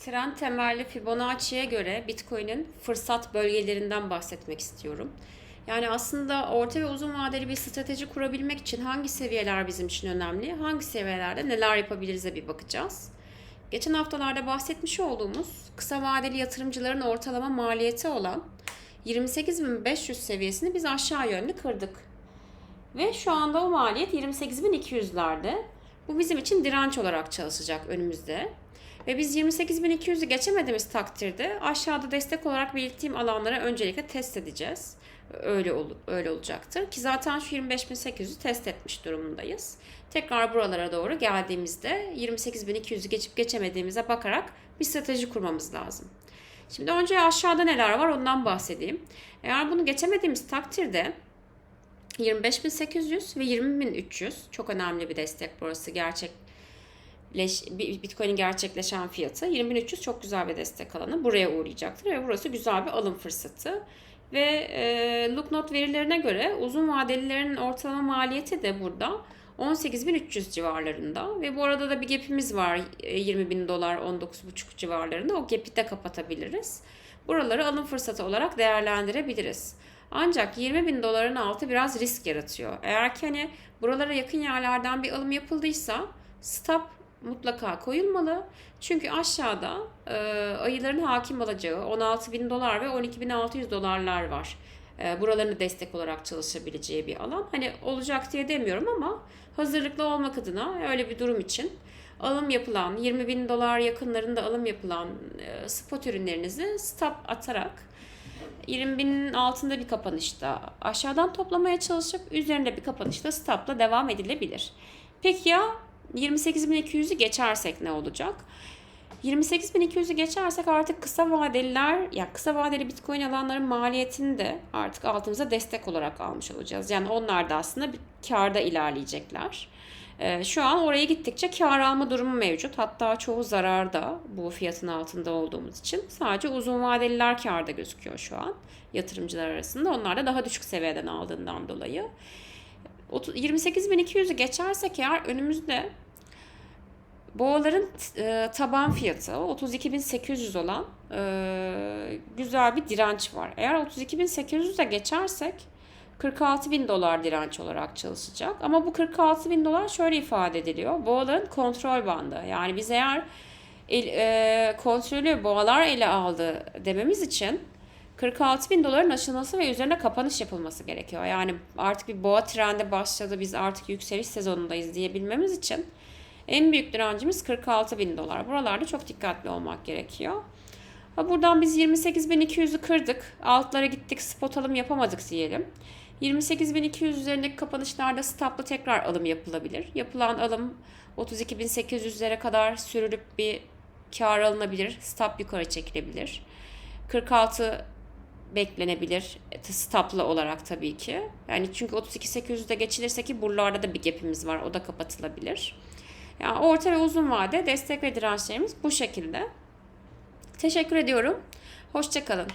Trend temelli Fibonacci'ye göre Bitcoin'in fırsat bölgelerinden bahsetmek istiyorum. Yani aslında orta ve uzun vadeli bir strateji kurabilmek için hangi seviyeler bizim için önemli, hangi seviyelerde neler yapabiliriz'e bir bakacağız. Geçen haftalarda bahsetmiş olduğumuz kısa vadeli yatırımcıların ortalama maliyeti olan 28.500 seviyesini biz aşağı yönlü kırdık. Ve şu anda o maliyet 28.200'lerde. Bu bizim için direnç olarak çalışacak önümüzde. Ve biz 28.200'ü geçemediğimiz takdirde aşağıda destek olarak belirttiğim alanlara öncelikle test edeceğiz. Öyle ol, öyle olacaktır ki zaten şu 25.800'ü test etmiş durumundayız. Tekrar buralara doğru geldiğimizde 28.200'ü geçip geçemediğimize bakarak bir strateji kurmamız lazım. Şimdi önce aşağıda neler var ondan bahsedeyim. Eğer bunu geçemediğimiz takdirde 25.800 ve 20.300 çok önemli bir destek burası gerçek Bitcoin'in gerçekleşen fiyatı 20.300 çok güzel bir destek alanı. Buraya uğrayacaktır ve burası güzel bir alım fırsatı. Ve e, Looknot verilerine göre uzun vadelilerin ortalama maliyeti de burada 18.300 civarlarında ve bu arada da bir gap'imiz var 20.000 dolar 19.5 civarlarında o gap'i de kapatabiliriz. Buraları alım fırsatı olarak değerlendirebiliriz. Ancak 20 bin doların altı biraz risk yaratıyor. Eğer ki hani buralara yakın yerlerden bir alım yapıldıysa stop mutlaka koyulmalı. Çünkü aşağıda e, ayıların hakim olacağı 16 bin dolar ve 12 bin 600 dolarlar var. E, buralarını destek olarak çalışabileceği bir alan. Hani olacak diye demiyorum ama hazırlıklı olmak adına öyle bir durum için alım yapılan 20 bin dolar yakınlarında alım yapılan e, spot ürünlerinizi stop atarak 20 binin altında bir kapanışta aşağıdan toplamaya çalışıp üzerinde bir kapanışta stopla devam edilebilir. Peki ya 28.200'ü geçersek ne olacak? 28.200'ü geçersek artık kısa vadeliler, yani kısa vadeli Bitcoin alanların maliyetini de artık altımıza destek olarak almış olacağız. Yani onlar da aslında bir karda ilerleyecekler. Ee, şu an oraya gittikçe kar alma durumu mevcut. Hatta çoğu zararda bu fiyatın altında olduğumuz için. Sadece uzun vadeliler karda gözüküyor şu an yatırımcılar arasında. Onlar da daha düşük seviyeden aldığından dolayı. 28.200'ü geçersek eğer önümüzde boğaların e, taban fiyatı 32.800 olan e, güzel bir direnç var. Eğer 32.800'e geçersek 46 bin dolar direnç olarak çalışacak. Ama bu 46 bin dolar şöyle ifade ediliyor. Boğaların kontrol bandı. Yani biz eğer el, e, kontrolü boğalar ele aldı dememiz için 46 bin doların aşılması ve üzerine kapanış yapılması gerekiyor. Yani artık bir boğa trendi başladı biz artık yükseliş sezonundayız diyebilmemiz için en büyük direncimiz 46 bin dolar. Buralarda çok dikkatli olmak gerekiyor. Ha buradan biz 28.200'ü kırdık. Altlara gittik spot alım yapamadık diyelim. 28.200 üzerindeki kapanışlarda stopla tekrar alım yapılabilir. Yapılan alım 32.800'lere kadar sürülüp bir kar alınabilir. Stop yukarı çekilebilir. 46 beklenebilir stopla olarak tabii ki. Yani çünkü 32.800'de geçilirse ki buralarda da bir gap'imiz var. O da kapatılabilir. Yani orta ve uzun vade destek ve dirençlerimiz bu şekilde. Teşekkür ediyorum. Hoşçakalın.